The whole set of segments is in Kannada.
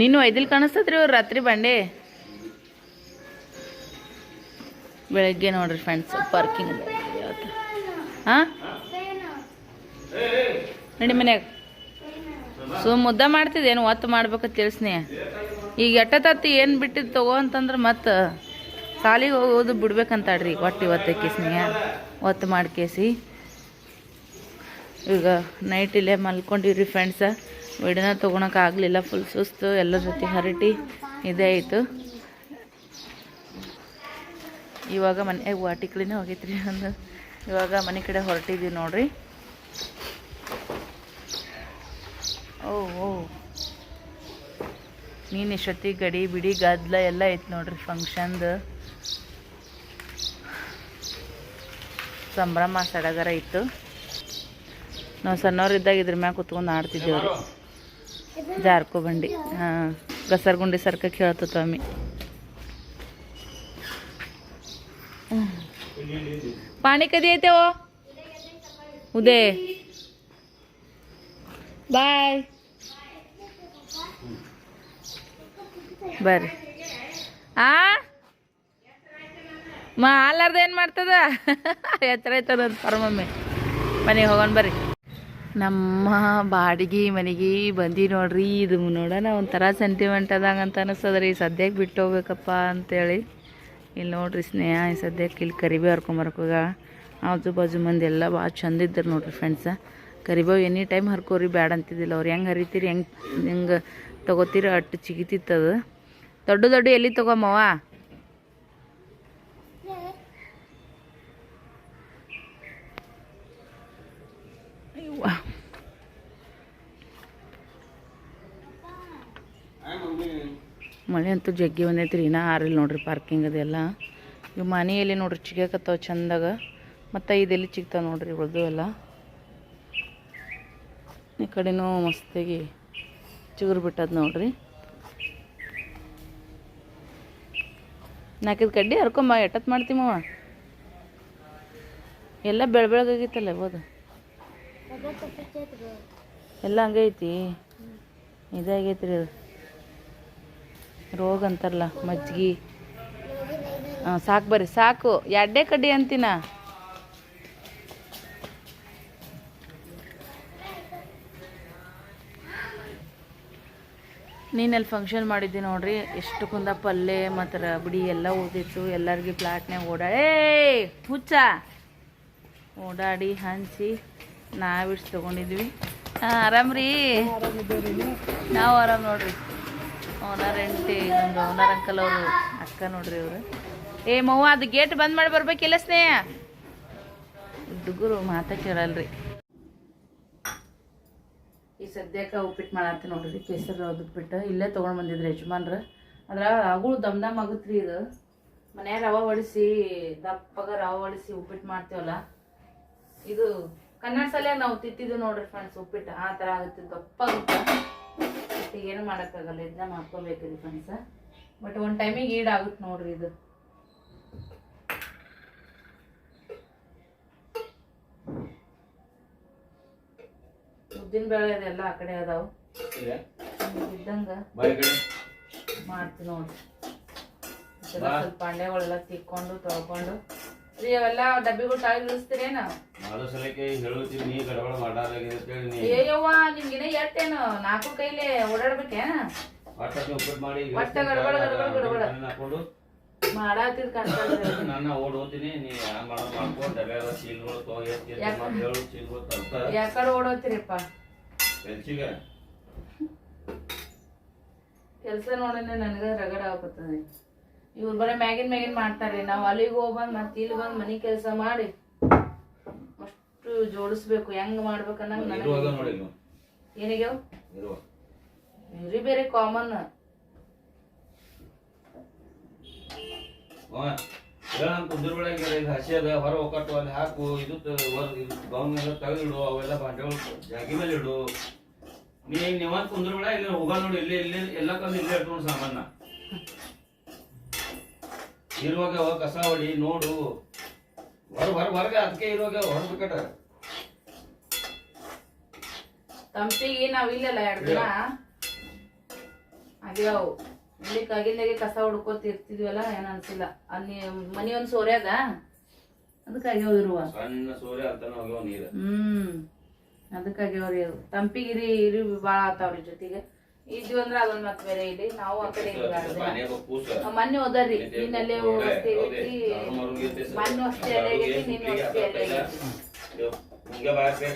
ನೀನು ಐದಿಲ್ ಕಾಣಿಸ್ತದ್ರಿ ಅವ್ರು ರಾತ್ರಿ ಬಂಡೆ? ಬೆಳಗ್ಗೆ ನೋಡ್ರಿ ಫ್ರೆಂಡ್ಸ್ ಪಾರ್ಕಿಂಗ್ ಹಾಂ ನಡಿ ಮನ್ಯಾಗ. ಸುಮ್ ಮುದ್ದ ಮಾಡ್ತಿದ್ದೇನು ಒತ್ತು ಮಾಡ್ಬೇಕಂತ ತಿಳಿಸ್ನಿ. ಈಗ ಎಟ್ಟತತ್ತಿ ಏನು ಬಿಟ್ಟಿದ್ದು ತಗೋ ಅಂತಂದ್ರೆ ಮತ್ತೆ ಸಾಲಿಗೆ ಹೋಗೋದು ಬಿಡ್ಬೇಕಂತಾಡ್ರಿ ಒಟ್ಟು ಇವತ್ತು ಕೇಸ್ನಿಯ ಒತ್ತು ಮಾಡ್ಕೇಸಿ ಈಗ ನೈಟ್ ಇಲ್ಲೇ ಮಲ್ಕೊಂಡಿವ್ರಿ ಫ್ರೆಂಡ್ಸ ವಿಡಿಯೋನ ತೊಗೊಳಕ್ಕೆ ಆಗಲಿಲ್ಲ. ಫುಲ್ ಸುಸ್ತು ಎಲ್ಲರ ಜೊತೆ ಹರಟಿ ಇದೇ ಆಯಿತು. ಇವಾಗ ಮನೆ ವಾಟಿ ಕಡೆನೇ ಹೋಗೈತ್ರಿ ಒಂದು. ಇವಾಗ ಮನೆ ಕಡೆ ಹೊರಟಿದ್ದೀವಿ ನೋಡ್ರಿ. ಓ ಓ. ನೀನು ಇಷ್ಟೊತ್ತಿಗೆ ಗಡಿ, ಬಿಡಿ, ಗದ್ಲ ಎಲ್ಲ ಐತೆ ನೋಡ್ರಿ ಫಂಕ್ಷನ್ದು ಸಂಭ್ರಮ ಸಡಗರ ಇತ್ತು. ನಾವು ಸಣ್ಣವ್ರಿದ್ದಾಗ ಇದ್ರ ಮ್ಯಾಗ ಕುತ್ಕೊಂಡು ಆಡ್ತಿದ್ದೇವ್ರಿ ಜಾರ್ಕೊ ಬಂಡಿ ಹಾಂ ಗಸರ್ಗುಂಡಿ ಸರ್ಕ ಕೇಳ್ತ ಸ್ವಾಮಿ पाणी कधी येते हो उदय बाय ಬರ್ರಿ ಆ ಮ ಹಾಲಾರ್ದ ಏನು ಮಾಡ್ತದ ಎತ್ತರ ಆಯ್ತದ ಪರಮಮ್ಮಿ ಮನೆಗೆ ಹೋಗೋಣ ಬರ್ರಿ ನಮ್ಮ ಬಾಡಿಗೆ ಮನೆಗೆ ಬಂದಿ ನೋಡ್ರಿ, ಇದು ನೋಡೋಣ, ಒಂಥರ ಸೆಂಟಿಮೆಂಟ್ ಅದಂಗೆ ಅಂತ ಅನಿಸ್ತದ್ರಿ. ಸದ್ಯಕ್ಕೆ ಬಿಟ್ಟು ಹೋಗ್ಬೇಕಪ್ಪ ಅಂತೇಳಿ. ಇಲ್ಲಿ ನೋಡ್ರಿ ಸ್ನೇಹ ಸದ್ಯಕ್ಕೆ ಇಲ್ಲಿ ಕರಿಬೇವು ಹರ್ಕೊಂಬರ್ಕೋಗ ಆಜು ಬಾಜು ಮಂದಿ ಎಲ್ಲ ಭಾಳ ಚಂದ ಇದ್ದರು ನೋಡ್ರಿ ಫ್ರೆಂಡ್ಸ ಕರಿಬೇವು ಎನಿ ಟೈಮ್ ಹರ್ಕೋರಿ, ಬ್ಯಾಡ ಅಂತಿದ್ದಿಲ್ಲ ಅವ್ರು. ಹೆಂಗೆ ಹರಿತೀರಿ, ಹೆಂಗೆ ಹೆಂಗೆ ತೊಗೋತೀರಿ ಅಟ್ಟು ಚಿಗಿತಿತ್ತದು ದೊಡ್ಡ ದೊಡ್ಡ ಎಲ್ಲಿ ತೊಗೊಮ್ಮವ ಮಳೆ ಅಂತೂ ಜಗ್ಗಿ ಬಂದೈತ್ರಿ. ಇನ್ನೂ ಆರಿಲ್ಲ ನೋಡ್ರಿ ಪಾರ್ಕಿಂಗ್ ಅದೆಲ್ಲ. ಇವು ಮನೆಯಲ್ಲಿ ನೋಡ್ರಿ ಚಿಗಾಕತ್ತಾವ ಚಂದಾಗ. ಮತ್ತು ಇದೆಲ್ಲಿ ಚಿಗ್ತಾವ ನೋಡ್ರಿ ಉಳ್ದು ಎಲ್ಲ. ಈ ಕಡೆನೂ ಮಸ್ತಾಗಿ ಚಿಗುರು ಬಿಟ್ಟದ ನೋಡ್ರಿ. ನಾಲ್ಕೈದು ಕಡ್ಡಿ ಹರ್ಕೊಂಬ ಎಟ್ಟತ್ ಮಾಡ್ತೀವ ಎಲ್ಲ ಬೆಳ ಬೆಳಗಾಗಿತ್ತಲ್ಲ ಹೋದ ಎಲ್ಲ ಹಂಗೈತಿ? ಐತಿ ಇದಾಗೈತ್ರಿ ಅದು. ರೋಗ ಅಂತಾರಲ್ಲ ಮಜ್ಜಿಗೆ. ಹಾಂ ಸಾಕು ಬರ್ರಿ ಸಾಕು. ಎರಡೇ ಕಡ್ಡಿ ಅಂತೀನ? ನೀನಲ್ಲಿ ಫಂಕ್ಷನ್ ಮಾಡಿದ್ದೆ ನೋಡ್ರಿ? ಎಷ್ಟು ಕುಂದ ಪಲ್ಲೆ ಮತ್ತು ರಬಡಿ ಎಲ್ಲ ಓದಿತ್ತು ಎಲ್ಲರಿಗೆ ಪ್ಲಾಟ್ನ್ಯಾಗ ಓಡಾಡೇ ಹುಚ್ಚ. ಓಡಾಡಿ ಹಂಚಿ ನಾವಿಷ್ಟು ತೊಗೊಂಡಿದ್ವಿ. ಹಾಂ ಆರಾಮ್ರಿ? ನಾವು ಆರಾಮ್ ನೋಡ್ರಿ. ಓನರ್ ಹೆಂಡತಿ ನಮ್ದು ಓನರ್ ಅಂಕಲ್ ಅವರು, ಅಕ್ಕ ನೋಡ್ರಿ ಅವರು. ಏ, ಮವ್ವ, ಅದು ಗೇಟ್ ಬಂದ್ ಮಾಡಿ ಬರ್ಬೇಕಿಲ್ಲ ಸ್ನೇಹ? ಹುಡುಗರು ಮಾತಾ ಕೇಳಲ್ರಿ. ಈ ಸದ್ಯಕ್ಕೆ ಉಪ್ಪಿಟ್ಟು ಮಾಡತ್ತೆ ನೋಡ್ರಿ, ಕೇಸರಿ ಉಪ್ಪಿಟ್ಟು. ಇಲ್ಲೇ ತೊಗೊಂಡು ಬಂದಿದ್ರು ಯಜಮಾನ್ರು. ಅಂದ್ರೆ ಅಗಳು ದಮ್ ದಮ್ ಆಗುತ್ರಿ ಇದು. ಮನ್ಯಾಗ ರವೆ ಹೊಡಿಸಿ ದಪ್ಪಗ ರವೆ ಹೊಡಿಸಿ ಉಪ್ಪಿಟ್ಟು ಮಾಡ್ತೀವಲ್ಲ. ಇದು ಕನ್ನಡ ಸಲ ನಾವು ತಿತ್ತಿದ್ದು ನೋಡ್ರಿ ಫ್ರೆಂಡ್ಸ್ ಉಪ್ಪಿಟ್ಟು. ಆ ಥರ ಆಗುತ್ತೆ ಬಟ್ ಏನು ಮಾಡೋಕ್ಕಾಗಲ್ಲ ಇದನ್ನ ಮಾಡ್ಕೋಬೇಕ್ರಿ ಫ್ರೆಂಡ್ಸ ಬಟ್ ಒಂದು ಟೈಮಿಗೆ ಈಡಾಗುತ್ತೆ ನೋಡ್ರಿ ಇದು. ಉದ್ದಿನ ಬೇಳೆ ಇದೆಲ್ಲ ಆ ಕಡೆ ಅದಾವ. ಇದ್ದಂಗ ಮಾಡ್ತೀವಿ ನೋಡ್ರಿ. ಸ್ವಲ್ಪ ಪಾಂಡೆಗಳೆಲ್ಲ ತಿಕ್ಕೊಂಡು ತೊಳ್ಕೊಂಡು. ಅವೆಲ್ಲ ಡಬ್ಬಿಗಳು ತಾಳಿ ಇಳಿಸ್ತೀರೇನು ಮಾಡೋ ಸಲಕ್ಕೆ ಹೇಳುತ್ತೀವಿ ನೀ ಗಡಬಡ ಮಾಡಾರಾಗಿದೆ ಅಂತೇಳಿ ನೀ ಅಯ್ಯವ್ವ ನಿಮ್ಗಿನ ಎಟ್ಟೇನು ನಾಲ್ಕು ಕೈಲಿ ಓಡಾಡ್ಬೇಕೇನ? ಒಟ್ಟ ಉಪ್ಪಿಟ್ಟು ಮಾಡಿ ಒಟ್ಟ ಗಡಬಡ ಗಡಬಡ ಗಡಬಡ. ಅದನ್ನ ಹಾಕೊಂಡು ಮಾಡಾತಿದ್ ಕಾಣ್ತಲ್ರಿ ನನ್ನ ಓಡ್ ಹೋಗ್ತೀನಿ ನೀ ಹ್ಯಾಂಗ ಮಾಡೋದು ಮಾಡ್ಕೊ ಡಬ್ಯಾಗ ಚೀಲ್ಗಳು ತಗೋ ಎಷ್ಟು ಹೇಳು ಚೀಲ್ಗಳು ತರ್ತ. ಯಾಕಡೆ ಓಡೋತಿರಿಪ್ಪ ಬೆಂಚಿಗೆ ಕೆಲಸ ನೋಡಿದ್ರೆ ನನಗೆ ರಗಡ ಆಗ್ತದೆ ಇವ್ರು ಬರೀ ಮ್ಯಾಗಿನ್ ಮ್ಯಾಗಿನ್ ಮಾಡ್ತಾರೆ ನಾವು ಅಲ್ಲಿಗೆ ಹೋಗ್ಬಂದು ಮತ್ತೆ ಇಲ್ಲಿ ಬಂದು ಮನೆ ಕೆಲಸ ಮಾಡಿ ಅಷ್ಟು ಜೋಡಿಸ್ಬೇಕು ಹೆಂಗ್ ಮಾಡ್ಬೇಕನ್ನಂಗ ಇರುವಾಗ ನನಗೆ ನೋಡಿ ನೀವು ಏನಿಗ್ಯಾವ ಇವ್ರಿ ಬೇರೆ ಕಾಮನ್ ಹಸಿ ಅದ ಹೊರ ಒಕ್ಕಟ್ಟು ಅಲ್ಲಿ ಹಾಕು ಇದು ಗೌನ್ ಎಲ್ಲ ತೆಗೆದಿಡು ಅವೆಲ್ಲ ಬಾಂಡೆಗಳು ಜಾಗಿ ಮೇಲೆ ಇಡು. ನೀ ನೀವಂತ ಕುಂದ್ರ ಬೇಡ ಇಲ್ಲಿ ಹೋಗ ನೋಡಿ ಇಲ್ಲಿ ಇಲ್ಲಿ ಎಲ್ಲ ಕಂದು ಇಲ್ಲೇ ಇಟ್ಕೊಂಡು ಸಾಮಾನ ಇರುವಾಗ ಕಸ ಹೊಡಿ ನೋಡು. ಹೊರ ಹೊರ ಹೊರಗೆ ಅದಕ್ಕೆ ಇರುವಾಗ ಹೊರಬೇಕಟ ತಂಪಿಗೆ ನಾವ್ ಇಲ್ಲಲ್ಲ ಎರಡು ದಿನ? ಇರ್ತೀವಿ ಇಲ್ಲಿ ಕಗಿಲಾಗೆ ಕಸ ಹುಡ್ಕೋತ ಇರ್ತಿದ್ವಲ್ಲ ಏನ್ ಅನ್ಸಿಲ್ಲ. ಅಲ್ಲಿ ಮನಿ ಒಂದ್ ಸೋರ್ಯಾಗ? ಅದಕ್ಕಾಗಿ ಇರುವ. ಹ್ಮ್. ಅದಕ್ಕಾಗಿ ಅವ್ರಿ ತಂಪಿಗಿರಿ ಇರಿ ಭಾಳ ಆತಾವ್ರಿ ಜೊತೆಗೆ. ಇದ್ವಿ ಅಂದ್ರ ಅದೊಂದ್ ಮತ್ ಬೇರೆ ಇಲ್ಲಿ. ನಾವು ಆ ಕಡೆ ಮೊನ್ನೆ ಹೋದರಿ. ನಿನ್ನಲ್ಲೇ ವಸ್ತಿ ಆಗೈತಿ ಮೊನ್ನೆ ಅಷ್ಟೇ ಅಲ್ಲೇ ಆಗೈತಿ ನಿನ್ನ ವಸ್ತಿ ಅಲ್ಲೇ ಆಗೈತಿ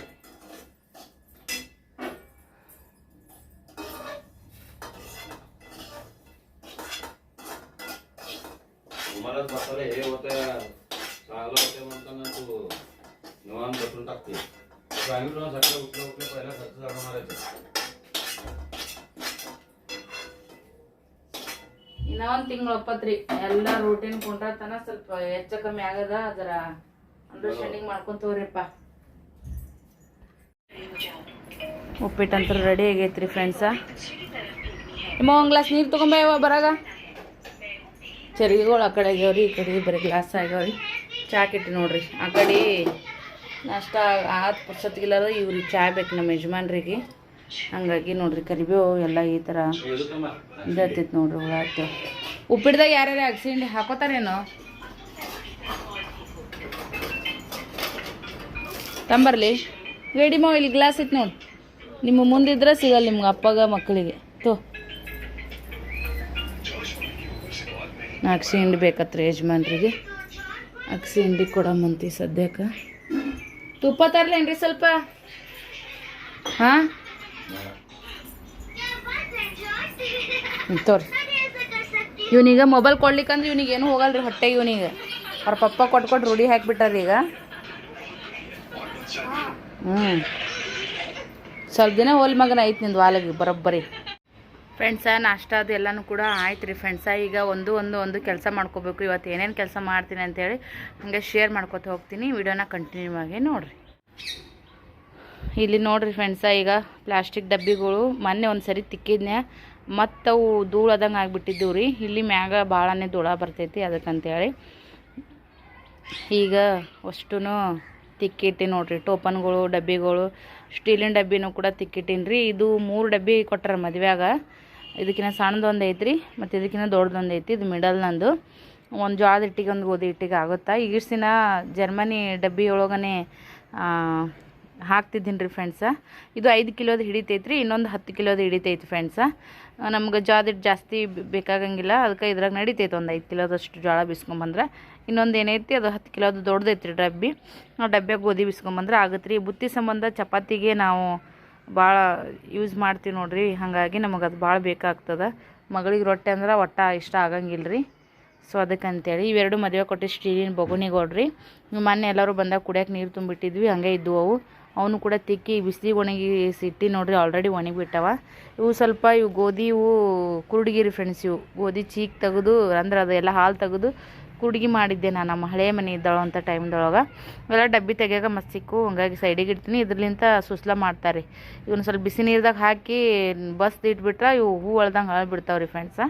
सांगितलं ना सकाळी उठलं उठलं पहिला खर्च जाणून मारायचं ಇನ್ನ ಒಂದ್ ತಿಂಗಳು ಒಪ್ಪತ್ರಿ ಎಲ್ಲಾ ರೂಟೀನ್ ಕೊಂಡ್ರತನ ಸ್ವಲ್ಪ ಹೆಚ್ಚ ಕಮ್ಮಿ ಆಗದ ಅದರ ಅಂಡರ್ಸ್ಟ್ಯಾಂಡಿಂಗ್ ಮಾಡ್ಕೊಂತ ಹೋಗ್ರಿಪ್ಪ ಉಪ್ಪಿಟ್ಟಂತೂ ರೆಡಿ ಆಗೈತ್ರಿ ಫ್ರೆಂಡ್ಸ ನಿಮ್ಮ ಒಂದು ಗ್ಲಾಸ್ ನೀರು ತೊಗೊಂಬ ಬರಾಗ ಚರಿಗೆಗಳು ಆ ಕಡೆ ಆಗ್ಯಾವ್ರಿ ಈ ಕಡೆ ಬರೀ ಗ್ಲಾಸ್ ಆಗ್ಯಾವ್ರಿ ಚಾ ಕೆಟ್ಟಿ ನೋಡ್ರಿ ಆ ಕಡೆ ನಾಷ್ಟ ಆದ ಪುರ್ಸತ್ಗಿಲ್ಲದ ಇವ್ರಿಗೆ ಚಾಯ್ ಬೇಕು ನಮ್ಮ ಯಜಮಾನ್ರಿಗೆ. ಹಂಗಾಗಿ ನೋಡ್ರಿ ಕರಿಬೇವು ಎಲ್ಲ ಈ ಥರ ಇದತ್ತೈತಿ ನೋಡ್ರಿ ಹುಳ ಆಯ್ತು. ಉಪ್ಪಿಟ್ದಾಗ ಯಾರ್ಯಾರು ಆಕ್ಸಿಡೆಂಟ್ ಹಾಕೋತಾರೇನೋ? ತಂಬರ್ಲಿ? ರೆಡಿ ಮಾವು, ಇಲ್ಲಿ ಗ್ಲಾಸ್ ಇತ್ತು ನೋಡಿ. ನಿಮ್ಮ ಮುಂದಿದ್ರೆ ಸಿಗಲ್ಲ ನಿಮ್ಗೆ ಅಪ್ಪಗ ಮಕ್ಕಳಿಗೆ. ತೋ. ಅಕ್ಸಿ ಹಿಂಡಿ ಬೇಕತ್ರಿ ಯಜಮಾನ್ರಿಗೆ. ಅಗಸಿ ಹಿಂಡಿ ಕೊಡಮ್ಮಂತಿ ಸದ್ಯಕ್ಕೆ. ತುಪ್ಪ ತರ್ಲೇನ್ರಿ ಸ್ವಲ್ಪ? ಹಾಂ? ತೋರಿ. ಇವನೀಗ ಮೊಬೈಲ್ ಕೊಡ್ಲಿಕ್ಕಂದ್ರೆ ಇವನಿಗೆ ಏನು ಹೋಗಲ್ರಿ ಹೊಟ್ಟೆ ಇವನಿಗೆ. ಅವ್ರ ಪಪ್ಪ ಕೊಟ್ಟು ಕೊಟ್ಟು ರೂಢಿ ಹಾಕಿಬಿಟ್ಟಾರ ಈಗ. ಹ್ಞೂ ಸ್ವಲ್ಪ ದಿನ ಹೋಲ್ ಮಗನ ಐತೆ ನಿಂದು ವಾಲಿಗೆ, ಬರೋಬ್ಬರಿ. ಫ್ರೆಂಡ್ಸ ನಾಷ್ಟ ಅದು ಎಲ್ಲನೂ ಕೂಡ ಆಯ್ತು ರೀ ಫ್ರೆಂಡ್ಸ ಈಗ ಒಂದು ಒಂದು ಒಂದು ಕೆಲಸ ಮಾಡ್ಕೋಬೇಕು. ಇವತ್ತು ಏನೇನು ಕೆಲಸ ಮಾಡ್ತೀನಿ ಅಂತೇಳಿ ಹಂಗೆ ಶೇರ್ ಮಾಡ್ಕೊತ ಹೋಗ್ತೀನಿ. ವಿಡಿಯೋನ ಕಂಟಿನ್ಯೂ ಆಗಿ ನೋಡಿರಿ. ಇಲ್ಲಿ ನೋಡಿರಿ ಫ್ರೆಂಡ್ಸ ಈಗ ಪ್ಲಾಸ್ಟಿಕ್ ಡಬ್ಬಿಗಳು ಮೊನ್ನೆ ಒಂದು ಸರಿ ತಿಕ್ಕಿದ್ನೆ ಮತ್ತು ಅವು ಧೂಳದಂಗೆ ಆಗಿಬಿಟ್ಟಿದ್ದವು ರೀ. ಇಲ್ಲಿ ಮ್ಯಾಗ ಭಾಳನೇ ಧೂಳ ಬರ್ತೈತಿ ಅದಕ್ಕಂತೇಳಿ. ಈಗ ಅಷ್ಟು ತಿಕ್ಕಿಟ್ಟಿ ನೋಡಿರಿ. ಟೋಪನ್ಗಳು ಡಬ್ಬಿಗಳು ಸ್ಟೀಲಿನ ಡಬ್ಬಿನೂ ಕೂಡ ತಿಕ್ಕಿಟ್ಟೀನಿ ರೀ ಇದು ಮೂರು ಡಬ್ಬಿ ಕೊಟ್ಟಾರ ಮದುವೆಯಾಗ. ಇದಕ್ಕಿಂತ ಸಣ್ಣದೊಂದು ಐತ್ರಿ, ಮತ್ತು ಇದಕ್ಕಿಂತ ದೊಡ್ಡದೊಂದು ಐತಿ ಇದು ಮಿಡಲ್ ನಂದು. ಒಂದು ಜೋಳದ ಇಟ್ಟಿಗೆ ಒಂದು ಗೋಧಿ ಇಟ್ಟಿಗೆ ಆಗುತ್ತಾ. ಈ ದಿನ ಜರ್ಮನಿ ಡಬ್ಬಿ ಒಳಗನೆ ಹಾಕ್ತಿದ್ದೀನಿ ರೀ ಫ್ರೆಂಡ್ಸ ಇದು ಐದು ಕಿಲೋದು ಹಿಡಿತೈತೆ ರೀ ಇನ್ನೊಂದು ಹತ್ತು ಕಿಲೋದು ಹಿಡಿತೈತಿ ಫ್ರೆಂಡ್ಸ ನಮ್ಗೆ ಜೋಳದ ಹಿಟ್ಟು ಜಾಸ್ತಿ ಬೇಕಾಗಂಗಿಲ್ಲ. ಅದಕ್ಕೆ ಇದ್ರಾಗ ನಡಿತೈತೆ ಒಂದು ಐದು ಕಿಲೋದಷ್ಟು ಜ್ವಾಳ ಬಿಸ್ಕೊಂಬಂದ್ರೆ. ಇನ್ನೊಂದು ಏನೈತಿ ಅದು ಹತ್ತು ಕಿಲೋದು ದೊಡ್ಡದೈತಿ ರೀ ಡಬ್ಬಿ. ನಾವು ಡಬ್ಬ್ಯಾಗ ಗೋಧಿ ಬಿಸ್ಕೊಂಬಂದ್ರೆ ಆಗುತ್ತೆ ರೀ ಬುತ್ತಿ ಸಂಬಂಧ ಚಪಾತಿಗೆ ನಾವು ಭಾಳ ಯೂಸ್ ಮಾಡ್ತೀವಿ ನೋಡಿರಿ. ಹಾಗಾಗಿ ನಮಗೆ ಅದು ಭಾಳ ಬೇಕಾಗ್ತದೆ. ಮಗಳಿಗೆ ರೊಟ್ಟಿ ಅಂದ್ರೆ ಒಟ್ಟ ಇಷ್ಟ ಆಗಂಗಿಲ್ಲ ರೀ ಸೊ ಅದಕ್ಕಂತೇಳಿ ಇವೆರಡು ಮದುವೆ ಕೊಟ್ಟು ಸ್ಟೀಲಿನ ಬೊಗುಣಿಗೊಡ್ರಿ. ಮೊನ್ನೆ ಎಲ್ಲರೂ ಬಂದಾಗ ಕುಡಿಯೋಕೆ ನೀರು ತುಂಬಿಟ್ಟಿದ್ವಿ. ಹಂಗೆ ಇದ್ವು ಅವು. ಅವನು ಕೂಡ ತಿಕ್ಕಿ ಬಿಸಿಲಿಗೆ ಒಣಗಿ ಸಿಟ್ಟಿ ನೋಡ್ರಿ ಆಲ್ರೆಡಿ ಒಣಗಿಬಿಟ್ಟವ ಇವು ಸ್ವಲ್ಪ ಇವು ಗೋಧಿ, ಇವು ಕುರುಡ್ಗಿರಿ ಫ್ರೆಂಡ್ಸ್ ಇವು. ಗೋಧಿ ಚೀಕ್ ತೆಗೆದು ಅಂದ್ರೆ ಅದೆಲ್ಲ ಹಾಲು ತೆಗೆದು ಕುಡ್ಗಿ ಮಾಡಿದ್ದೆ ನಾನು ನಮ್ಮ ಹಳೆ ಮನೆ ಇದ್ದಾಳು ಅಂತ ಟೈಮ್ದೊಳಗೆ ಇವೆಲ್ಲ ಡಬ್ಬಿ ತೆಗಿಯಾಕ ಮಸ್ತ್ ಸಿಕ್ಕು, ಹಂಗಾಗಿ ಸೈಡಿಗೆ ಇಡ್ತೀನಿ. ಇದ್ರಲಿಂತ ಸುಸ್ಲ ಮಾಡ್ತಾರೆ. ಇವನ್ನ ಸ್ವಲ್ಪ ಬಿಸಿ ನೀರ್ದಾಗ ಹಾಕಿ ಬಸ್ ಇಟ್ಬಿಟ್ರೆ ಇವು ಹೂ ಒಳ್ದಂಗೆ ಹಳ್ಬಿಡ್ತಾವೆ ರೀ ಫ್ರೆಂಡ್ಸ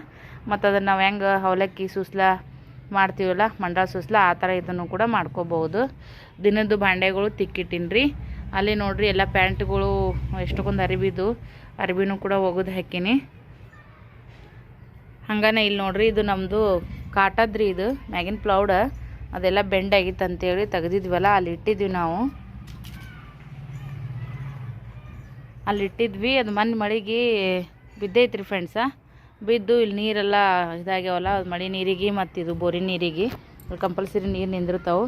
ಮತ್ತು ಅದನ್ನು ನಾವು ಹೆಂಗೆ ಅವಲಕ್ಕಿ ಸುಸ್ಲ ಮಾಡ್ತೀವಲ್ಲ, ಮಂಡಾಳ ಸುಸ್ಲ, ಆ ಥರ ಇದನ್ನು ಕೂಡ ಮಾಡ್ಕೋಬೋದು ದಿನದ್ದು ಬಾಂಡೆಗಳು ತಿಕ್ಕಿಟ್ಟಿನಿ ರೀ ಅಲ್ಲಿ ನೋಡ್ರಿ ಎಲ್ಲ ಪ್ಯಾಂಟ್ಗಳು ಎಷ್ಟಕ್ಕೊಂದು ಅರಿಬಿದು. ಅರಿಬಿನೂ ಕೂಡ ಒಗದು ಹಾಕೀನಿ. ಹಂಗಾನೆ ಇಲ್ಲಿ ನೋಡ್ರಿ ಇದು ನಮ್ಮದು ಕಾಟದ್ರಿ ಇದು, ಮ್ಯಾಗಿನ ಪ್ಲೌಡ ಅದೆಲ್ಲ ಬೆಂಡ್ ಆಗಿತ್ತು ಅಂತೇಳಿ ತೆಗೆದಿದ್ವಲ್ಲ, ಅಲ್ಲಿ ಇಟ್ಟಿದ್ವಿ ನಾವು. ಅಲ್ಲಿ ಇಟ್ಟಿದ್ವಿ, ಅದು ಮೊನ್ನೆ ಮಳೆಗೆ ಬಿದ್ದೈತ್ರಿ ಫ್ರೆಂಡ್ಸ ಬಿದ್ದು ಇಲ್ಲಿ ನೀರೆಲ್ಲ ಇದಾಗ್ಯಾವಲ್ಲ, ಅದು ಮಳೆ ನೀರಿಗೆ ಮತ್ತು ಇದು ಬೋರಿನ ನೀರಿಗೆ ಕಂಪಲ್ಸರಿ ನೀರು ನಿಂದಿರ್ತಾವೆ.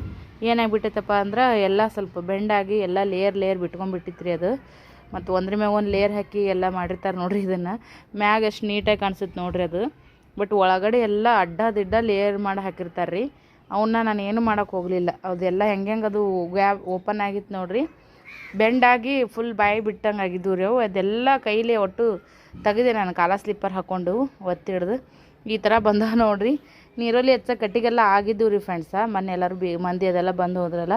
ಏನಾಗ್ಬಿಟ್ಟೈತಪ್ಪ ಅಂದ್ರೆ, ಎಲ್ಲ ಸ್ವಲ್ಪ ಬೆಂಡಾಗಿ ಎಲ್ಲ ಲೇಯರ್ ಲೇಯರ್ ಬಿಟ್ಕೊಂಡ್ಬಿಟ್ಟಿತ್ರಿ ಅದು. ಮತ್ತು ಒಂದ್ರ ಮ್ಯಾಗ ಒಂದು ಲೇಯರ್ ಹಾಕಿ ಎಲ್ಲ ಮಾಡಿರ್ತಾರೆ ನೋಡಿರಿ ಇದನ್ನು. ಮ್ಯಾಗ ಎಷ್ಟು ನೀಟಾಗಿ ಕಾಣಿಸುತ್ತೆ ನೋಡ್ರಿ ಅದು. ಬಟ್ ಒಳಗಡೆ ಎಲ್ಲ ಅಡ್ಡ ದಿಡ್ಡ ಲೇಯರ್ ಮಾಡಿ ಹಾಕಿರ್ತಾರೆ ರೀ ಅವನ್ನ ನಾನು ಏನು ಮಾಡೋಕೆ ಹೋಗಲಿಲ್ಲ. ಅದೆಲ್ಲ ಹೆಂಗೆ ಹೆಂಗೆ ಅದು ಗ್ಯಾಪ್ ಓಪನ್ ಆಗಿತ್ತು ನೋಡಿರಿ. ಬೆಂಡಾಗಿ ಫುಲ್ ಬಾಯಿ ಬಿಟ್ಟಂಗೆ ಆಗಿದ್ದು ರೀ ಅವು. ಅದೆಲ್ಲ ಕೈಲಿ ಒಟ್ಟು ತೆಗೆದೆ ನಾನು ಕಾಲ ಸ್ಲಿಪ್ಪರ್ ಹಾಕ್ಕೊಂಡು ಒತ್ತಿ ಹಿಡ್ದು. ಈ ಥರ ಬಂದ ನೋಡಿರಿ. ನೀರಲ್ಲಿ ಹೆಚ್ಚ ಕಟ್ಟಿಗೆಲ್ಲ ಆಗಿದ್ದು ರೀ ಫ್ರೆಂಡ್ಸ ಮೊನ್ನೆ ಎಲ್ಲರೂ ಬಿ ಮಂದಿ ಅದೆಲ್ಲ ಬಂದು ಹೋದ್ರಲ್ಲ.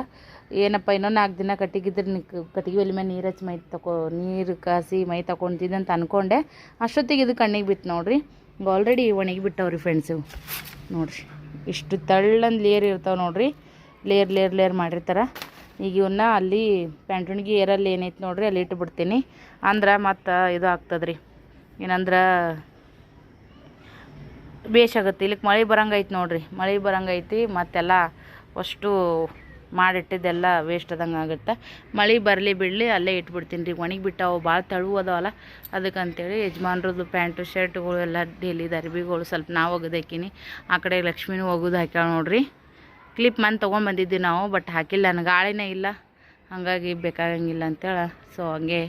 ಏನಪ್ಪ ಇನ್ನೊಂದು ನಾಲ್ಕು ದಿನ ಕಟ್ಟಿಗಿದ್ರೆ ಕಟ್ಟಿಗೆ ಒಲೆ ಮೇಲೆ ನೀರು ಹಚ್ಚಿ ಮೈ ತಗೋ ನೀರು ಕಾಸಿ ಮೈ ತಗೊಂತಿದ್ದಂತ ಅಂದ್ಕೊಂಡೆ ಅಷ್ಟೊತ್ತಿಗೆ ಇದು ಕಣ್ಣಿಗೆ ಬಿತ್ತು ನೋಡ್ರಿ. ಆಲ್ರೆಡಿ ಒಣಗಿ ಬಿಟ್ಟವ್ರಿ ಫ್ರೆಂಡ್ಸ್ ಇವು ನೋಡ್ರಿ, ಇಷ್ಟು ತಳ್ಳಂದು ಲೇಯರ್ ಇರ್ತಾವೆ ನೋಡ್ರಿ. ಲೇಯರ್ ಲೇಯರ್ ಲೇಯರ್ ಮಾಡಿರ್ತಾರೆ. ಈಗ ಇವನ್ನ ಅಲ್ಲಿ ಪ್ಯಾಂಟುಣಿಗೆ ಏರಲ್ಲಿ ಏನೈತೆ ನೋಡ್ರಿ, ಅಲ್ಲಿ ಇಟ್ಟು ಬಿಡ್ತೀನಿ ಅಂದ್ರೆ ಮತ್ತು ಇದು ಆಗ್ತದ್ರಿ. ಏನಂದ್ರೆ ಬೇಷಾಗುತ್ತೆ ಇಲ್ಲಿಗೆ ಮಳೆ ಬರಂಗೈತಿ ನೋಡ್ರಿ. ಮಳೆ ಬರಂಗೈತಿ ಮತ್ತೆಲ್ಲ ಅಷ್ಟು ಮಾಡಿಟ್ಟಿದ್ದೆಲ್ಲ ವೇಸ್ಟ್ ಆದಂಗೆ ಆಗುತ್ತೆ. ಮಳೆ ಬರಲಿ ಬಿಡಲಿ ಅಲ್ಲೇ ಇಟ್ಬಿಡ್ತೀನಿ ರೀ. ಒಣಗಿ ಬಿಟ್ಟಾವು ಭಾಳ ತಳು ಅದಾವಲ್ಲ, ಅದಕ್ಕಂತೇಳಿ ಯಜಮಾನ್ರದ್ದು ಪ್ಯಾಂಟು, ಶರ್ಟ್ಗಳು ಎಲ್ಲ ಡೇಲಿ ಅರ್ಬಿಗಳು ಸ್ವಲ್ಪ ನಾವು ಹಾಕಿನಿ ಆ ಕಡೆ ಲಕ್ಷ್ಮಿನೂ ಒಗದು ಹಾಕ್ಯಾಳ ನೋಡ್ರಿ. ಕ್ಲಿಪ್ ಮನ್ ತೊಗೊಂಬಂದಿದ್ವಿ ನಾವು ಬಟ್ ಹಾಕಿಲ್ಲ. ನನಗೆ ಗಾಳಿನೇ ಇಲ್ಲ. ಹಾಗಾಗಿ ಬೇಕಾಗಂಗಿಲ್ಲ ಅಂತೇಳಿ. ಸೊ ಹಂಗೆ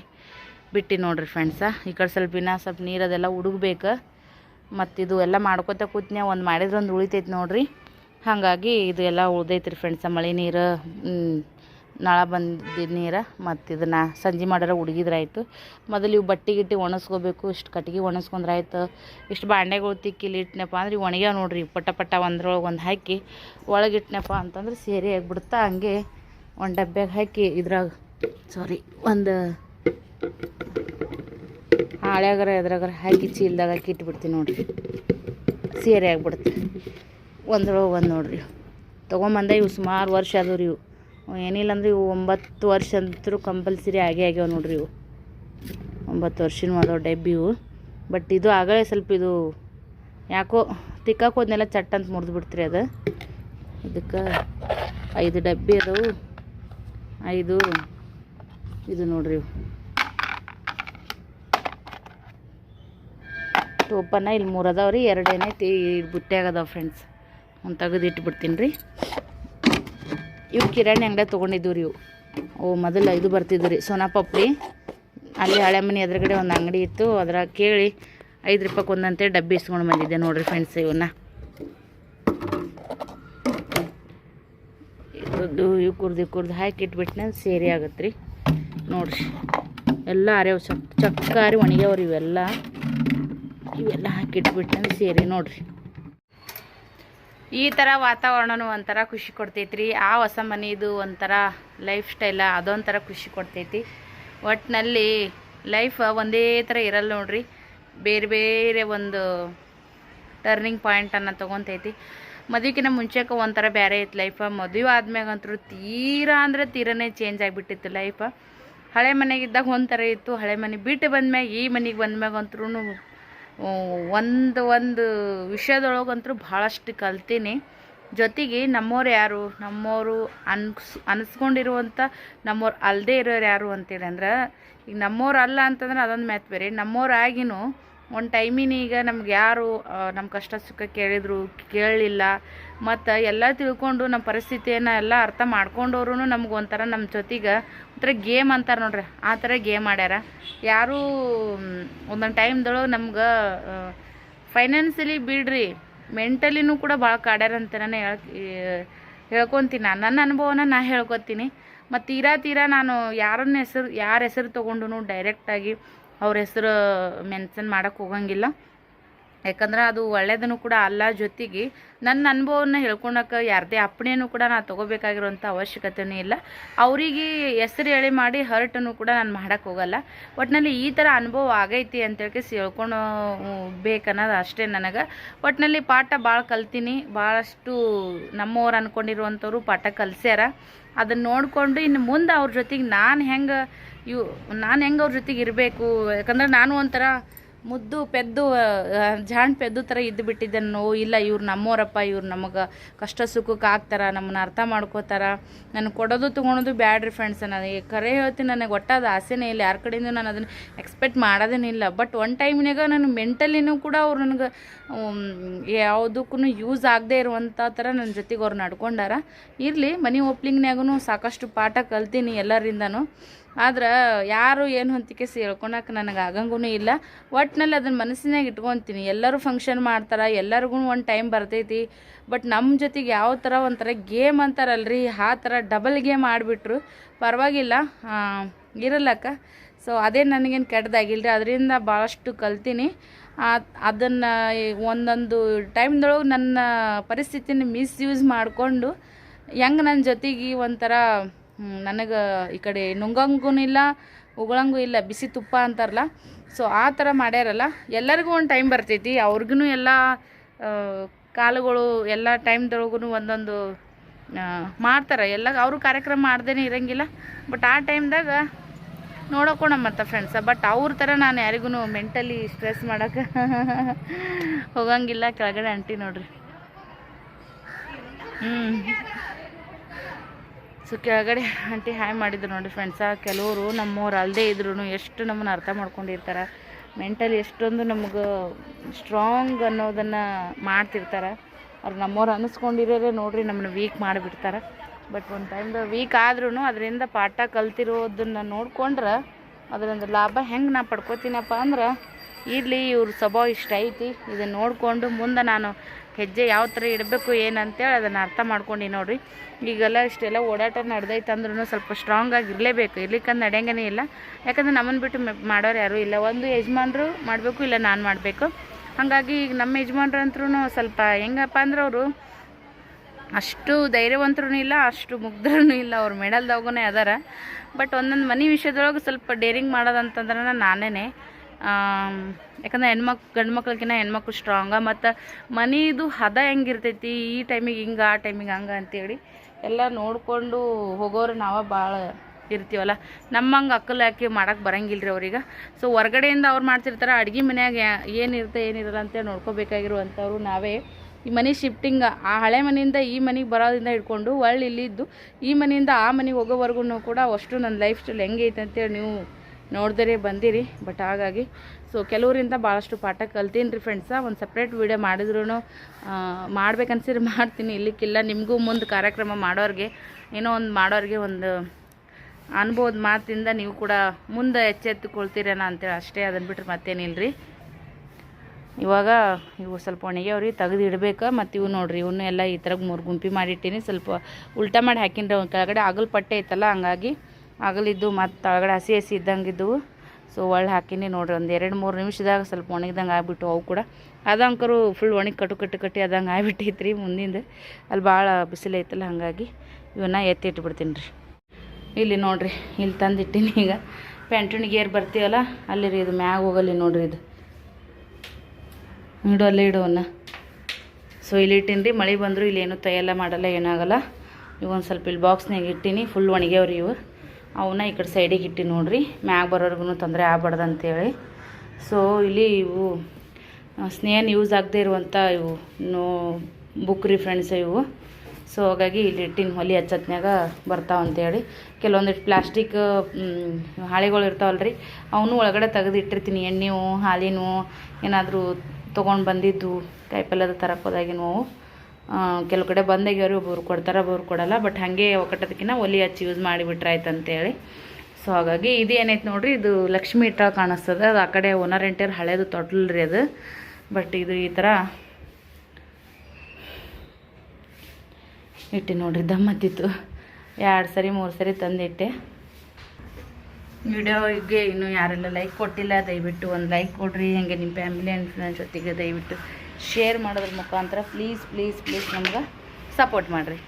ಬಿಟ್ಟು ನೋಡ್ರಿ ಫ್ರೆಂಡ್ಸ ಈ ಕಡೆ ಸ್ವಲ್ಪ ಇನ್ನೂ ಸ್ವಲ್ಪ ನೀರದೆಲ್ಲ ಹುಡುಗ್ಬೇಕು. ಮತ್ತು ಇದು ಎಲ್ಲ ಮಾಡ್ಕೋತ ಕೂತ್ನ್ಯ, ಒಂದು ಮಾಡಿದ್ರೆ ಒಂದು ಉಳಿತೈತೆ ನೋಡ್ರಿ. ಹಾಗಾಗಿ ಇದು ಎಲ್ಲ ಉಳ್ದೈತ್ರಿ ಫ್ರೆಂಡ್ಸ ಮಳೆ ನೀರು ನಳ ಬಂದಿದ್ದ ನೀರು ಮತ್ತು ಇದನ್ನು ಸಂಜೆ ಮಾಡಾರ ಉಡುಗಿದ್ರಾಯ್ತು. ಮೊದಲು ಇವು ಬಟ್ಟೆ ಗಿಟ್ಟಿ ಒಣಸ್ಕೋಬೇಕು, ಇಷ್ಟು ಕಟ್ಟಿಗೆ ಒಣಸ್ಕೊಂಡ್ರೆ ಆಯ್ತು ಇಷ್ಟು ಬಾಂಡೆಗಳು ತಿಕ್ಕಿಲಿ ಇಟ್ನಪ್ಪ ಅಂದ್ರೆ ಇವು ಒಣಗ್ಯಾವ ನೋಡ್ರಿ ಪಟ ಪಟ ಒಂದ್ರೊಳಗೆ ಒಂದು ಹಾಕಿ ಒಳಗಿಟ್ನಪ್ಪ ಅಂತಂದ್ರೆ ಸೇರಿ ಆಗಿಬಿಡ್ತಾ ಹಂಗೆ ಒಂದು ಡಬ್ಬ್ಯಾಗ ಹಾಕಿ ಇದ್ರಾಗ ಸಾರಿ ಒಂದು ಹಾಳ್ಯಾಗರ ಎದ್ರಾಗರ ಹಾಕಿ ಚೀಲ್ದಾಗ ಹಾಕಿ ಇಟ್ಬಿಡ್ತೀನಿ ನೋಡ್ರಿ. ಸೇರಿ ಆಗ್ಬಿಡುತ್ತೆ ಒಂದ್ರೊಳಗೆ ಒಂದು ನೋಡ್ರಿ ತೊಗೊಂಬಂದ ಇವು ಸುಮಾರು ವರ್ಷ ಅದು ರೀ ಇವು. ಏನಿಲ್ಲ ಅಂದ್ರೆ ಇವು ಒಂಬತ್ತು ವರ್ಷ ಅಂತೂ ಕಂಪಲ್ಸರಿ ಆಗೇ ಆಗ್ಯಾವ ನೋಡ್ರಿ ಇವು. ಒಂಬತ್ತು ವರ್ಷನೂ ಅದಾವ ಡಬ್ಬಿ ಇವು. ಬಟ್ ಇದು ಆಗಲೇ ಸ್ವಲ್ಪ ಇದು ಯಾಕೋ ತಿಕ್ಕಾಕ್ ಹೋದ್ನೆಲ್ಲ ಚಟ್ ಅಂತ ಮುರಿದು ಬಿಡ್ತ್ರಿ ಅದು. ಇದಕ್ಕೆ ಐದು ಡಬ್ಬಿ ಅದಾವು. ಐದು ಇದು ನೋಡ್ರಿ ಇವು. ಟೋಪನ್ನ ಇಲ್ಲಿ ಮೂರು ಅದಾವ ರೀ ಎರಡೇನೈತಿ ಬುಟ್ಟ್ಯಾಗ ಫ್ರೆಂಡ್ಸ್ ಒಂದು ತೆಗೆದು ಇಟ್ಬಿಡ್ತೀನಿ ರೀ. ಇವು ಕಿರಾಣಿ ಅಂಗಡಿ ತೊಗೊಂಡಿದ್ದು ರೀ ಇವು ಓ, ಮೊದಲು ಇದು ಬರ್ತಿದ್ದು ರೀ ಸೋನಾ ಪಪ್ಪಿ ಅಲ್ಲಿ ಹಳೆ ಮನೆ ಎದುರುಗಡೆ ಒಂದು ಅಂಗಡಿ ಇತ್ತು, ಅದ್ರಾಗ ಕೇಳಿ ಐದು ರೂಪಾಯಿ ಒಂದಂತೆ ಡಬ್ಬಿ ಇಸ್ಕೊಂಡು ಬಂದಿದ್ದೆ ನೋಡಿರಿ ಫ್ರೆಂಡ್ಸ್ ಇವನ್ನ ಇದ್ದು ಇವು ಕುರ್ದು ಕುರ್ದು ಹಾಕಿ ಇಟ್ಬಿಟ್ನ ಸೇರಿ ಆಗತ್ತೆ ರೀ ನೋಡ್ರಿ, ಎಲ್ಲ ಅರೆ ಚಕ್ ಚಕ್ಕಾರಿ ಒಣಗ್ಯಾವ್ರಿ ಇವೆಲ್ಲ. ಇವೆಲ್ಲ ಹಾಕಿಟ್ಬಿಟ್ಟು ಸೇರಿ ನೋಡ್ರಿ. ಈ ಥರ ವಾತಾವರಣನೂ ಒಂಥರ ಖುಷಿ ಕೊಡ್ತೈತ್ರಿ. ಆ ಹೊಸ ಮನೆಯದು ಒಂಥರ ಲೈಫ್ ಸ್ಟೈಲ ಅದೊಂಥರ ಖುಷಿ ಕೊಡ್ತೈತಿ. ಒಟ್ಟಿನಲ್ಲಿ ಲೈಫ್ ಒಂದೇ ಥರ ಇರಲ್ಲ ನೋಡ್ರಿ. ಬೇರೆ ಬೇರೆ ಒಂದು ಟರ್ನಿಂಗ್ ಪಾಯಿಂಟನ್ನು ತೊಗೊತೈತಿ. ಮದುವೆಕಿನ ಮುಂಚೆಗೆ ಒಂಥರ ಬೇರೆ ಇತ್ತು ಲೈಫ ಮದುವೆ ಆದ್ಮ್ಯಾಗಂತೂ ತೀರಾ ಅಂದರೆ ತೀರನೇ ಚೇಂಜ್ ಆಗಿಬಿಟ್ಟಿತ್ತು ಲೈಫ ಹಳೆ ಮನೆಗಿದ್ದಾಗ ಒಂಥರ ಇತ್ತು. ಹಳೆ ಮನೆ ಬಿಟ್ಟು ಬಂದ್ಮ್ಯಾಗ ಈ ಮನೆಗೆ ಬಂದ್ಮ್ಯಾಗ ಅಂತರೂ ಒಂದು ಒಂದು ವಿಷಯದೊಳಗಂತೂ ಭಾಳಷ್ಟು ಕಲ್ತೀನಿ. ಜೊತೆಗೆ ನಮ್ಮವ್ರು ಯಾರು? ನಮ್ಮವರು ಅನ್ಸ್ ಅನಿಸ್ಕೊಂಡಿರುವಂಥ ನಮ್ಮವ್ರು ಅಲ್ಲದೆ ಇರೋರು ಯಾರು ಅಂತೇಳಿ ಅಂದ್ರೆ, ಈಗ ನಮ್ಮವ್ರು ಅಲ್ಲ ಅಂತಂದ್ರೆ ಅದೊಂದು ಮ್ಯಾತ್ ಬೇರೆ. ನಮ್ಮವ್ರು ಆಗಿನೂ ಒಂದು ಟೈಮಿನ ಈಗ ನಮ್ಗೆ ಯಾರು ನಮ್ಮ ಕಷ್ಟ ಸುಖ ಕೇಳಿದರು, ಕೇಳಲಿಲ್ಲ ಮತ್ತು ಎಲ್ಲ ತಿಳ್ಕೊಂಡು ನಮ್ಮ ಪರಿಸ್ಥಿತಿಯನ್ನು ಎಲ್ಲ ಅರ್ಥ ಮಾಡ್ಕೊಂಡವ್ರು ನಮ್ಗೆ ಒಂಥರ ನಮ್ಮ ಜೊತೆಗೆ ಒಂಥರ ಗೇಮ್ ಅಂತಾರೆ ನೋಡ್ರಿ, ಆ ಥರ ಗೇಮ್ ಆಡ್ಯಾರ. ಯಾರೂ ಒಂದೊಂದು ಟೈಮ್ದೊಳಗೆ ನಮ್ಗೆ ಫೈನಾನ್ಸಲಿ ಬಿಡ್ರಿ ಮೆಂಟಲಿನೂ ಕೂಡ ಭಾಳ ಕಾಡ್ಯಾರ ಅಂತ ನಾನು ಹೇಳ್ ಹೇಳ್ಕೊತೀನಿ. ನಾನು ನನ್ನ ಅನುಭವನ ನಾ ಹೇಳ್ಕೊತೀನಿ. ಮತ್ತು ತೀರಾ ತೀರಾ ನಾನು ಯಾರನ್ನ ಹೆಸರು, ಯಾರ ಹೆಸರು ತೊಗೊಂಡು ಡೈರೆಕ್ಟಾಗಿ ಅವ್ರ ಹೆಸರು ಮೆನ್ಷನ್ ಮಾಡೋಕ್ಕೆ ಹೋಗಂಗಿಲ್ಲ. ಯಾಕಂದ್ರೆ ಅದು ಒಳ್ಳೇದನ್ನು ಕೂಡ ಅಲ್ಲ ಜೊತೆಗೆ ನನ್ನ ಅನುಭವನ ಹೇಳ್ಕೊಳಕ್ಕೆ ಯಾರದೇ ಅಪ್ಪಣೆನೂ ಕೂಡ ನಾನು ತೊಗೋಬೇಕಾಗಿರೋಂಥ ಅವಶ್ಯಕತೆಯೂ ಇಲ್ಲ. ಅವರಿಗೆ ಹೆಸರು ಹೇಳಿ ಮಾಡಿ ಹರ್ಟನ್ನು ಕೂಡ ನಾನು ಮಾಡೋಕ್ಕೆ ಹೋಗಲ್ಲ. ಒಟ್ಟಿನಲ್ಲಿ ಈ ಥರ ಅನುಭವ ಆಗೈತಿ ಅಂತೇಳಿ ಹೇಳ್ಕೊಂಡು ಬೇಕನ್ನೋದು ಅಷ್ಟೇ ನನಗೆ. ಒಟ್ಟಿನಲ್ಲಿ ಪಾಠ ಭಾಳ ಕಲ್ತೀನಿ. ಭಾಳಷ್ಟು ನಮ್ಮವ್ರು ಅಂದ್ಕೊಂಡಿರುವಂಥವ್ರು ಪಾಠ ಕಲಿಸ್ಯಾರ. ಅದನ್ನು ನೋಡಿಕೊಂಡು ಇನ್ನು ಮುಂದೆ ಅವ್ರ ಜೊತೆಗೆ ನಾನು ಹೆಂಗೆ ಇವು, ನಾನು ಹೆಂಗೆ ಅವ್ರ ಜೊತೆಗೆ ಇರಬೇಕು? ಯಾಕಂದ್ರೆ ನಾನು ಒಂಥರ ಮುದ್ದು ಪೆದ್ದು ಜಾಣ್ ಪೆದ್ದು ಥರ ಇದ್ದು ಬಿಟ್ಟಿದ್ದನ್ನು ಇಲ್ಲ, ಇವ್ರು ನಮ್ಮೋರಪ್ಪ ಇವ್ರು ನಮಗೆ ಕಷ್ಟ ಸುಖಕ್ಕೆ ಆಗ್ತಾರ, ನಮ್ಮನ್ನ ಅರ್ಥ ಮಾಡ್ಕೋತಾರ. ನಾನು ಕೊಡೋದು ತೊಗೊಳೋದು ಬ್ಯಾಡ್ರಿ ಫ್ರೆಂಡ್ಸ್ ನನಗೆ ಕರೆ ಹೇಳ್ತೀನಿ, ನನಗೆ ಒಟ್ಟಾದ ಆಸೆನೇ ಇಲ್ಲ. ಯಾರ ಕಡೆಯಿಂದ ನಾನು ಅದನ್ನು ಎಕ್ಸ್ಪೆಕ್ಟ್ ಮಾಡೋದೇನಿಲ್ಲ ಬಟ್ ಒನ್ ಟೈಮ್ನಾಗ ನಾನು ಮೆಂಟಲಿನೂ ಕೂಡ ಅವ್ರು ನನಗೆ ಯಾವುದಕ್ಕೂ ಯೂಸ್ ಆಗದೆ ಇರುವಂಥ ಥರ ನನ್ನ ಜೊತೆಗೆ ಅವ್ರು ನಡ್ಕೊಂಡಾರ. ಇರಲಿ, ಮನೆ ಓಪ್ಲಿಂಗ್ನಾಗೂ ಸಾಕಷ್ಟು ಪಾಠ ಕಲ್ತೀನಿ ಎಲ್ಲರಿಂದನೂ. ಆದ್ರೆ ಯಾರು ಏನು ಹೊಂತಿಕೆ ಸೇಳ್ಕೊಳಕ್ಕೆ ನನಗೆ ಆಗಂಗೂ ಇಲ್ಲ. ಒಟ್ನಲ್ಲಿ ಅದನ್ನ ಮನಸ್ಸಿನಾಗ ಇಟ್ಕೊತೀನಿ. ಎಲ್ಲರೂ ಫಂಕ್ಷನ್ ಮಾಡ್ತಾರೆ, ಎಲ್ಲರಿಗೂ ಒಂದು ಟೈಮ್ ಬರ್ತೈತಿ. ಬಟ್ ನಮ್ಮ ಜೊತೆಗೆ ಯಾವ ಥರ ಒಂಥರ ಗೇಮ್ ಅಂತಾರಲ್ರಿ, ಆ ಥರ ಡಬಲ್ ಗೇಮ್ ಆಡಿಬಿಟ್ರು. ಪರವಾಗಿಲ್ಲ ಇರಲ್ಲಕ್ಕ ಸೊ ಅದೇ ನನಗೇನು ಕೆಟ್ಟದಾಗಿಲ್ಲ ರೀ ಅದರಿಂದ ಭಾಳಷ್ಟು ಕಲ್ತೀನಿ. ಅದನ್ನು ಒಂದೊಂದು ಟೈಮ್ದೊಳಗೆ ನನ್ನ ಪರಿಸ್ಥಿತಿನ ಮಿಸ್ಯೂಸ್ ಮಾಡಿಕೊಂಡು ಹೆಂಗೆ ನನ್ನ ಜೊತೆಗೆ ಒಂಥರ ನನಗೆ ಈ ಕಡೆ ನುಂಗಂಗೂ ಇಲ್ಲ, ಉಗುಳಂಗೂ ಇಲ್ಲ, ಬಿಸಿ ತುಪ್ಪ ಅಂತಾರಲ್ಲ. ಸೊ ಆ ಥರ ಮಾಡ್ಯಾರಲ್ಲ. ಎಲ್ಲರಿಗೂ ಒಂದು ಟೈಮ್ ಬರ್ತೈತಿ. ಅವ್ರಿಗೂ ಎಲ್ಲ ಕಾಲುಗಳು ಎಲ್ಲ ಟೈಮ್ದೊಳಗೂ ಒಂದೊಂದು ಮಾಡ್ತಾರೆ. ಎಲ್ಲ ಅವರು ಕಾರ್ಯಕ್ರಮ ಮಾಡ್ದೇ ಇರೋಂಗಿಲ್ಲ. ಬಟ್ ಆ ಟೈಮ್ದಾಗ ನೋಡೋಕೋಣ ಮತ್ತು ಫ್ರೆಂಡ್ಸ ಬಟ್ ಅವ್ರ ಥರ ನಾನು ಯಾರಿಗೂ ಮೆಂಟಲಿ ಸ್ಟ್ರೆಸ್ ಮಾಡೋಕೆ ಹೋಗಂಗಿಲ್ಲ. ಕೆಳಗಡೆ ಅಂಟಿ ನೋಡ್ರಿ. ಹ್ಞೂ ಸೊ ಕೆಳಗಡೆ ಆಂಟಿ ಹಾಯ್ ಮಾಡಿದ್ರು ನೋಡಿ ಫ್ರೆಂಡ್ಸ ಕೆಲವರು ನಮ್ಮವ್ರು ಅಲ್ಲದೆ ಇದ್ರು ಎಷ್ಟು ನಮ್ಮನ್ನು ಅರ್ಥ ಮಾಡ್ಕೊಂಡಿರ್ತಾರೆ. ಮೆಂಟಲಿ ಎಷ್ಟೊಂದು ನಮ್ಗೆ ಸ್ಟ್ರಾಂಗ್ ಅನ್ನೋದನ್ನು ಮಾಡ್ತಿರ್ತಾರೆ. ಅವ್ರು ನಮ್ಮವ್ರು ಅನ್ನಿಸ್ಕೊಂಡಿರೋರೆ ನೋಡ್ರಿ ನಮ್ಮನ್ನ ವೀಕ್ ಮಾಡಿಬಿಡ್ತಾರೆ. ಬಟ್ ಒಂದು ಟೈಮ್ದಾಗ ವೀಕ್ ಆದ್ರೂ ಅದರಿಂದ ಪಾಠ ಕಲ್ತಿರೋದನ್ನು ನೋಡ್ಕೊಂಡ್ರೆ ಅದರಿಂದ ಲಾಭ ಹೆಂಗೆ ನಾ ಪಡ್ಕೋತೀನಪ್ಪ ಅಂದ್ರೆ ಇರಲಿ, ಇವ್ರ ಸ್ವಭಾವ ಇಷ್ಟ ಐತಿ. ಇದನ್ನು ನೋಡಿಕೊಂಡು ಮುಂದೆ ನಾನು ಹೆಜ್ಜೆ ಯಾವ ಥರ ಇಡಬೇಕು, ಏನಂತೇಳಿ ಅದನ್ನು ಅರ್ಥ ಮಾಡ್ಕೊಂಡು ನೋಡಿರಿ. ಈಗೆಲ್ಲ ಇಷ್ಟೆಲ್ಲ ಓಡಾಟ ನಡೆದೈತೆ ಅಂದ್ರೂ ಸ್ವಲ್ಪ ಸ್ಟ್ರಾಂಗ್ ಆಗಿ ಇರಲೇಬೇಕು. ಇರ್ಲಿಕ್ಕಂದ್ರೆ ನಡೆಯಂಗನೇ ಇಲ್ಲ. ಯಾಕಂದ್ರೆ ನಮ್ಮನ್ನು ಬಿಟ್ಟು ಮಾಡೋರು ಯಾರೂ ಇಲ್ಲ. ಒಂದು ಯಜಮಾನ್ರು ಮಾಡಬೇಕು, ಇಲ್ಲ ನಾನು ಮಾಡಬೇಕು. ಹಾಗಾಗಿ ಈಗ ನಮ್ಮ ಯಜಮಾನ್ರು ಅಂತ್ರೂ ಸ್ವಲ್ಪ ಹೆಂಗಪ್ಪ ಅಂದ್ರೆ ಅವರು ಅಷ್ಟು ಧೈರ್ಯವಂತರೂ ಇಲ್ಲ, ಅಷ್ಟು ಮುಗ್ಧರೂ ಇಲ್ಲ. ಅವ್ರು ಮೆಡಲ್ದಾಗೂ ಅದಾರ. ಬಟ್ ಒಂದೊಂದು ಮನೆ ವಿಷಯದೊಳಗೆ ಸ್ವಲ್ಪ ಡೇರಿಂಗ್ ಮಾಡೋದಂತಂದ್ರೆ ನಾನೇ ಯಾಕಂದ್ರೆ ಹೆಣ್ಮಕ್ ಗಂಡು ಮಕ್ಳಿಗಿನ್ನ ಹೆಣ್ಮಕ್ಳು ಸ್ಟ್ರಾಂಗ ಮತ್ತು ಮನೆದು ಹದ ಹೆಂಗಿರ್ತೈತಿ ಈ ಟೈಮಿಗೆ ಹಿಂಗೆ, ಆ ಟೈಮಿಗೆ ಹಂಗೆ ಅಂತೇಳಿ ಎಲ್ಲ ನೋಡಿಕೊಂಡು ಹೋಗೋರು ನಾವೇ ಭಾಳ ಇರ್ತೀವಲ್ಲ. ನಮ್ಮಂಗೆ ಅಕ್ಕಲು ಹಾಕಿ ಮಾಡಕ್ಕೆ ಬರಂಗಿಲ್ಲ ರೀ ಅವ್ರಿಗೆ. ಸೊ ಹೊರ್ಗಡೆಯಿಂದ ಅವ್ರು ಮಾಡ್ತಿರ್ತಾರೆ, ಅಡುಗೆ ಮನೆಯಾಗ ಏನಿರುತ್ತೆ ಏನಿರಲ್ಲ ಅಂತೇಳಿ ನೋಡ್ಕೋಬೇಕಾಗಿರುವಂಥವ್ರು ನಾವೇ. ಈ ಮನೆ ಶಿಫ್ಟಿಂಗ್ ಆ ಹಳೆ ಮನೆಯಿಂದ ಈ ಮನೆಗೆ ಬರೋದ್ರಿಂದ ಹಿಡ್ಕೊಂಡು ಒಳ್ಳೆ ಇಲ್ಲಿದ್ದು ಈ ಮನೆಯಿಂದ ಆ ಮನೆಗೆ ಹೋಗೋವರೆಗೂ ಕೂಡ ಅಷ್ಟು ನನ್ನ ಲೈಫ್ ಸ್ಟೈಲ್ ಹೆಂಗೆ ಐತೆ ಅಂತೇಳಿ ನೀವು ನೋಡಿದರೆ ಬಂದಿರಿ. ಬಟ್ ಹಾಗಾಗಿ ಸೊ ಕೆಲವರಿಂದ ಭಾಳಷ್ಟು ಪಾಠ ಕಲ್ತೀನಿ ರೀ ಫ್ರೆಂಡ್ಸ ಒಂದು ಸಪ್ರೇಟ್ ವೀಡಿಯೋ ಮಾಡಿದ್ರು ಮಾಡ್ಬೇಕನ್ಸಿದ್ರೆ ಮಾಡ್ತೀನಿ. ಇಲ್ಲಿಕ್ಕಿಲ್ಲ, ನಿಮಗೂ ಮುಂದೆ ಕಾರ್ಯಕ್ರಮ ಮಾಡೋರಿಗೆ, ಏನೋ ಒಂದು ಮಾಡೋರಿಗೆ ಒಂದು ಅನ್ಬೋದ ಮಾತಿಂದ ನೀವು ಕೂಡ ಮುಂದೆ ಎಚ್ಚೆತ್ತುಕೊಳ್ತೀರೇನೋ ಅಂತೇಳಿ ಅಷ್ಟೇ ಅದನ್ನು ಬಿಟ್ಟರೆ ಮತ್ತೇನಿಲ್ಲ ರೀ ಇವಾಗ ಇವು ಸ್ವಲ್ಪ ಒಣಗ್ಯಾವ್ರಿ, ತೆಗೆದು ಇಡ್ಬೇಕು. ಮತ್ತು ಇವು ನೋಡ್ರಿ ಇವನ್ನ ಎಲ್ಲ ಈ ಥರ ಮೂರು ಗುಂಪಿ ಮಾಡಿಟ್ಟೀನಿ. ಸ್ವಲ್ಪ ಉಲ್ಟಾ ಮಾಡಿ ಹಾಕಿನ್ರಿ ಅವ್ನ ಕೆಳಗಡೆ. ಆಗಲ್ ಪಟ್ಟೆ ಐತಲ್ಲ, ಹಂಗಾಗಿ ಆಗಲಿದ್ದು ಮತ್ತು ತಳಗಡೆ ಹಸಿ ಹಸಿ ಇದ್ದಂಗಿದ್ದವು ಸೊ ಒಳ್ಳೆ ಹಾಕಿನಿ ನೋಡ್ರಿ, ಒಂದು ಎರಡು ಮೂರು ನಿಮಿಷದಾಗ ಸ್ವಲ್ಪ ಒಣಗಿದಂಗೆ ಆಗ್ಬಿಟ್ಟು ಅವು ಕೂಡ. ಅದಂಕರು ಫುಲ್ ಒಣಗಿ ಕಟ್ಟು ಕಟ್ಟು ಕಟ್ಟಿ ಅದಂಗೆ ಆಗ್ಬಿಟ್ಟೈತ್ರಿ ಮುಂದಿಂದ. ಅಲ್ಲಿ ಭಾಳ ಬಿಸಿಲು ಐತಲ್ಲ ಹಾಗಾಗಿ ಇವನ್ನ ಎತ್ತಿಟ್ಬಿಡ್ತೀನಿ ರೀ ಇಲ್ಲಿ ನೋಡ್ರಿ, ಇಲ್ಲಿ ತಂದಿಟ್ಟಿನಿ ಈಗ. ಪ್ಯಾಂಟುಣಿಗೆ ಏರ್ ಬರ್ತೀವಲ್ಲ ಅಲ್ಲಿ ರೀ ಇದು ಮ್ಯಾಗ ಹೋಗಲ್ಲಿ ನೋಡ್ರಿ ಇದು. ಇಡು ಅಲ್ಲೇ ಇಡುವನ್ನ ಸೊ ಇಲ್ಲಿ ಇಟ್ಟಿನಿ ರೀ ಮಳೆ ಬಂದರೂ ಇಲ್ಲಿ ಏನೂ ತೈಯೆಲ್ಲ ಮಾಡಲ್ಲ, ಏನಾಗಲ್ಲ. ಇವೊಂದು ಸ್ವಲ್ಪ ಇಲ್ಲಿ ಬಾಕ್ಸ್ನಾಗ ಇಟ್ಟೀನಿ ಫುಲ್ ಒಣಗ್ಯಾವ್ರಿ ಇವು. ಅವನ್ನ ಈ ಕಡೆ ಸೈಡಿಗೆ ಇಟ್ಟು ನೋಡ್ರಿ. ಮ್ಯಾಗ ಬರೋರ್ಗು ತೊಂದರೆ ಆಗ್ಬಾರ್ದು ಅಂತೇಳಿ. ಸೊ ಇಲ್ಲಿ ಇವು ಸ್ನೇಹನ್ ಯೂಸ್ ಆಗದೆ ಇರುವಂಥ ಇವು, ನೋ ಬುಕ್ ರೀ ಫ್ರೆಂಡ್ಸ್ ಇವು. ಸೊ ಹಾಗಾಗಿ ಇಲ್ಲಿ ಇಟ್ಟಿನ ಹೊಲಿ ಹಚ್ಚತ್ನಾಗ ಬರ್ತಾವ ಅಂತೇಳಿ. ಕೆಲವೊಂದಿಷ್ಟು ಪ್ಲಾಸ್ಟಿಕ್ ಹಾಳೆಗಳು ಇರ್ತಾವಲ್ಲ ರೀ ಅವನು ಒಳಗಡೆ ತೆಗೆದು ಇಟ್ಟಿರ್ತೀನಿ. ಎಣ್ಣೆವು ಹಾಲಿನವು ಏನಾದರೂ ತೊಗೊಂಡು ಬಂದಿದ್ದು, ಕಾಯಿಪಲ್ಯದ ತರಕ್ಕೆ ಹೋದಾಗಿನವು ಕೆಲವು ಕಡೆ ಬಂದಾಗ್ಯವ್ರಿ ಒಬ್ಬರು ಕೊಡ್ತಾರೆ ಒಬ್ಬರು ಕೊಡಲ್ಲ ಬಟ್ ಹಾಗೆ ಒಕ್ಕಟದಕ್ಕಿಂತ ಒಲಿ ಹಚ್ಚಿ ಯೂಸ್ ಮಾಡಿಬಿಟ್ರೆ ಆಯ್ತು ಅಂತೇಳಿ ಸೊ ಹಾಗಾಗಿ ಇದು ಏನೈತೆ ನೋಡಿರಿ, ಇದು ಲಕ್ಷ್ಮಿ ಇಟ್ಟ ಕಾಣಿಸ್ತದೆ, ಅದು ಆ ಕಡೆ ಓನರ್ ಎಂಟಿಯರ್ ಹಳೇದು ತೊಟ್ಲ್ರಿ ಅದು. ಬಟ್ ಇದು ಈ ಥರ ಇಟ್ಟು ನೋಡ್ರಿ ದಮ್ಮತ್ತಿತ್ತು ಎರಡು ಸರಿ, ಮೂರು ಸರಿ ತಂದಿಟ್ಟೆ. ವಿಡಿಯೋಗೆ ಇನ್ನೂ ಯಾರೆಲ್ಲ ಲೈಕ್ ಕೊಟ್ಟಿಲ್ಲ, ದಯವಿಟ್ಟು ಒಂದು ಲೈಕ್ ಕೊಡ್ರಿ, ಹಾಗೆ ನಿಮ್ಮ ಫ್ಯಾಮಿಲಿ ಆ್ಯಂಡ್ ಫ್ರೆಂಡ್ಸ್ ಜೊತೆಗೆ ದಯವಿಟ್ಟು ಶೇರ್ ಮಾಡೋದ್ರ ಮುಖಾಂತರ ಪ್ಲೀಸ್ ಪ್ಲೀಸ್ ಪ್ಲೀಸ್ ನಮ್ಗೆ ಸಪೋರ್ಟ್ ಮಾಡಿರಿ.